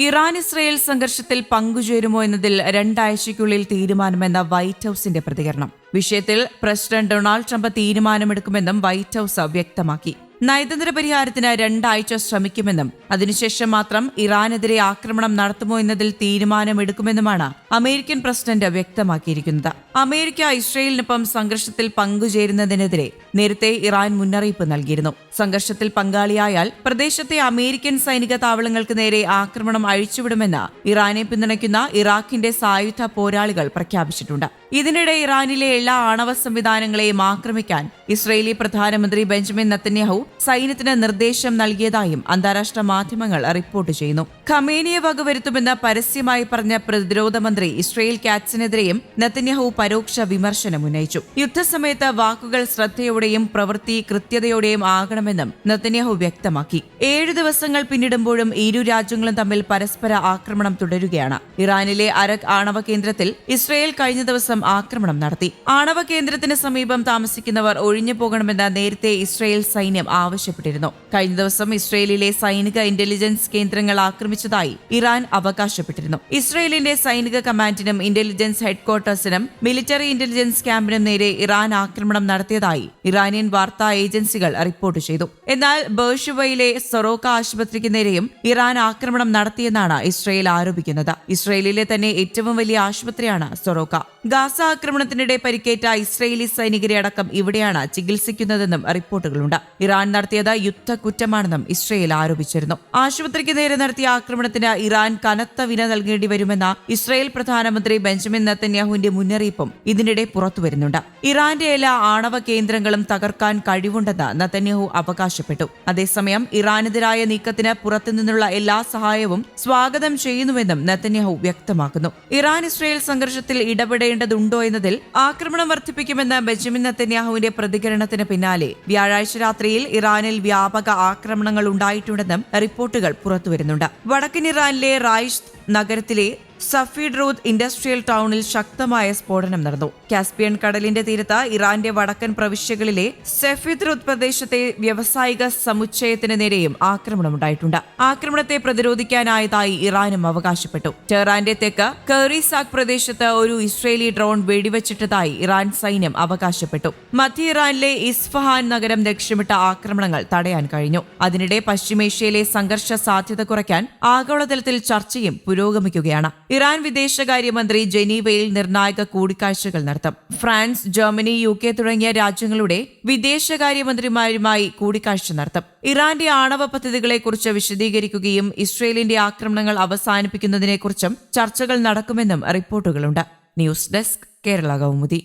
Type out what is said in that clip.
Iran Israel സംഘർഷത്തിൽ പങ്കുചേരുമോ എന്നതിൽ രണ്ടാഴ്ചയ്ക്കുള്ളിൽ തീരുമാനമെന്ന white ഹൌസിന്റെ പ്രതികരണം. വിഷയത്തിൽ പ്രസിഡന്റ് ഡൊണാൾഡ് ട്രംപ് തീരുമാനമെടുക്കുമെന്നും വൈറ്റ് ഹൌസ് വ്യക്തമാക്കി. നയതന്ത്ര പരിഹാരത്തിന് രണ്ടാഴ്ച ശ്രമിക്കുമെന്നും അതിനുശേഷം മാത്രം ഇറാനെതിരെ ആക്രമണം നടത്തുമോ എന്നതിൽ തീരുമാനമെടുക്കുമെന്നുമാണ് അമേരിക്കൻ പ്രസിഡന്റ് വ്യക്തമാക്കിയിരിക്കുന്നത്. അമേരിക്ക ഇസ്രയേലിനൊപ്പം സംഘർഷത്തിൽ പങ്കുചേരുന്നതിനെതിരെ നേരത്തെ ഇറാൻ മുന്നറിയിപ്പ് നൽകിയിരുന്നു. സംഘർഷത്തിൽ പങ്കാളിയായാൽ പ്രദേശത്തെ അമേരിക്കൻ സൈനിക താവളങ്ങൾക്ക് നേരെ ആക്രമണം അഴിച്ചുവിടുമെന്ന് ഇറാനെ പിന്തുണയ്ക്കുന്ന ഇറാഖിന്റെ സായുധ പോരാളികൾ പ്രഖ്യാപിച്ചിട്ടുണ്ട്. ഇതിനിടെ ഇറാനിലെ എല്ലാ ആണവ സംവിധാനങ്ങളെയും ആക്രമിക്കാൻ ഇസ്രയേലി പ്രധാനമന്ത്രി ബെഞ്ചമിൻ നത്തന്യാഹു സൈന്യത്തിന് നിർദ്ദേശം നൽകിയതായും അന്താരാഷ്ട്ര മാധ്യമങ്ങൾ റിപ്പോർട്ട് ചെയ്യുന്നു. ഖമേനിയെ വകവരുത്തുമെന്ന് പരസ്യമായി പറഞ്ഞ പ്രതിരോധ മന്ത്രി ഇസ്രയേൽ കാറ്റ്സിനെതിരെയും നത്തന്യാഹു പരോക്ഷ വിമർശനം ഉന്നയിച്ചു. യുദ്ധസമയത്ത് വാക്കുകൾ ശ്രദ്ധയോടെയും പ്രവൃത്തി കൃത്യതയോടെയും ആകണമെന്നും നത്തന്യാഹു വ്യക്തമാക്കി. ഏഴ് ദിവസങ്ങൾ പിന്നിടുമ്പോഴും ഇരു രാജ്യങ്ങളും തമ്മിൽ പരസ്പര ആക്രമണം തുടരുകയാണ്. ഇറാനിലെ അരക് ആണവ കേന്ദ്രത്തിൽ ഇസ്രയേൽ കഴിഞ്ഞ ദിവസം ആക്രമണം നടത്തി. ആണവ കേന്ദ്രത്തിന് സമീപം താമസിക്കുന്നവർ ഒഴിഞ്ഞു പോകണമെന്ന് നേരത്തെ ഇസ്രയേൽ സൈന്യം ആവശ്യപ്പെട്ടിരുന്നു. കഴിഞ്ഞ ദിവസം ഇസ്രയേലിലെ സൈനിക ഇന്റലിജൻസ് കേന്ദ്രങ്ങൾ ആക്രമിച്ചതായി ഇറാൻ അവകാശപ്പെട്ടിരുന്നു. ഇസ്രയേലിന്റെ സൈനിക കമാൻഡിനും ഇന്റലിജൻസ് ഹെഡ്ക്വാർട്ടേഴ്സിനും മിലിറ്ററി ഇന്റലിജൻസ് ക്യാമ്പിനും നേരെ ഇറാൻ ആക്രമണം നടത്തിയതായി ഇറാനിയൻ വാർത്താ ഏജൻസികൾ റിപ്പോർട്ട് ചെയ്തു. എന്നാൽ ബേഷുവയിലെ സൊറോക്ക ആശുപത്രിക്ക് നേരെയും ഇറാൻ ആക്രമണം നടത്തിയെന്നാണ് ഇസ്രയേൽ ആരോപിക്കുന്നത്. ഇസ്രയേലിലെ തന്നെ ഏറ്റവും വലിയ ആശുപത്രിയാണ് സൊറോക്ക. ഗാസ ആക്രമണത്തിനിടെ പരിക്കേറ്റ ഇസ്രയേലി സൈനികരെ അടക്കം ഇവിടെയാണ് ചികിത്സിക്കുന്നതെന്നും റിപ്പോർട്ടുകളുണ്ട്. ഇറാൻ നടത്തിയത് യുദ്ധക്കുറ്റമാണെന്നും ഇസ്രയേൽ ആരോപിച്ചിരുന്നു. ആശുപത്രിക്ക് നേരെ നടത്തിയ ആക്രമണത്തിന് ഇറാൻ കനത്ത വില നൽകേണ്ടി വരുമെന്ന ഇസ്രയേൽ പ്രധാനമന്ത്രി ബെഞ്ചമിൻ നത്തന്യാഹുവിന്റെ മുന്നറിയിപ്പും ഇതിനിടെ പുറത്തുവരുന്നുണ്ട്. ഇറാന്റെ എല്ലാ ആണവ കേന്ദ്രങ്ങളും തകർക്കാൻ കഴിവുണ്ടെന്ന് നത്തന്യാഹു അവകാശപ്പെട്ടു. അതേസമയം ഇറാനെതിരായ നീക്കത്തിന് പുറത്തുനിന്നുള്ള എല്ലാ സഹായവും സ്വാഗതം ചെയ്യുന്നുവെന്നും നത്തന്യാഹു വ്യക്തമാക്കുന്നു. ഇറാൻ ഇസ്രയേൽ സംഘർഷത്തിൽ ഇടപെടേണ്ടതുണ്ടോ എന്നതിൽ ആക്രമണം വർദ്ധിപ്പിക്കുമെന്ന ബെഞ്ചമിൻ നത്തന്യാഹുവിന്റെ പ്രതികരണത്തിന് പിന്നാലെ വ്യാഴാഴ്ച രാത്രിയിൽ ഇറാനിൽ വ്യാപക ആക്രമണങ്ങൾ ഉണ്ടായിട്ടുണ്ടെന്നും റിപ്പോർട്ടുകൾ പുറത്തുവരുന്നുണ്ട്. വടക്കൻ ഇറാനിലെ റായിഷ് നഗരത്തിലെ സഫീഡ് റൂദ് ഇൻഡസ്ട്രിയൽ ടൗണിൽ ശക്തമായ സ്ഫോടനം നടന്നു. കാസ്പിയൻ കടലിന്റെ തീരത്ത് ഇറാന്റെ വടക്കൻ പ്രവിശ്യകളിലെ സഫീദ് റൂദ് പ്രദേശത്തെ വ്യവസായിക സമുച്ചയത്തിന് നേരെയും ആക്രമണമുണ്ടായിട്ടുണ്ട്. ആക്രമണത്തെ പ്രതിരോധിക്കാനായതായി ഇറാനും അവകാശപ്പെട്ടു. ടെഹ്റാന്റെ തെക്ക് കെറിസാക് പ്രദേശത്ത് ഒരു ഇസ്രേലി ഡ്രോൺ വെടിവെച്ചിട്ടതായി ഇറാൻ സൈന്യം അവകാശപ്പെട്ടു. മധ്യ ഇറാനിലെ ഇസ്ഫഹാൻ നഗരം ലക്ഷ്യമിട്ട ആക്രമണങ്ങൾ തടയാൻ കഴിഞ്ഞു. അതിനിടെ പശ്ചിമേഷ്യയിലെ സംഘർഷ സാധ്യത കുറയ്ക്കാൻ ആഗോളതലത്തിൽ ചർച്ചയും പുരോഗമിക്കുകയാണ്. ഇറാൻ വിദേശകാര്യമന്ത്രി ജനീവയിൽ നിർണായക കൂടിക്കാഴ്ചകൾ നടത്തും. ഫ്രാൻസ് ജർമ്മനി യു കെ തുടങ്ങിയ രാജ്യങ്ങളുടെ വിദേശകാര്യമന്ത്രിമാരുമായി കൂടിക്കാഴ്ച നടത്തും. ഇറാന്റെ ആണവ പദ്ധതികളെക്കുറിച്ച് വിശദീകരിക്കുകയും ഇസ്രയേലിന്റെ ആക്രമണങ്ങൾ അവസാനിപ്പിക്കുന്നതിനെക്കുറിച്ചും ചർച്ചകൾ നടക്കുമെന്നും റിപ്പോർട്ടുകളുണ്ട്. News desk Kerala Kaumudi.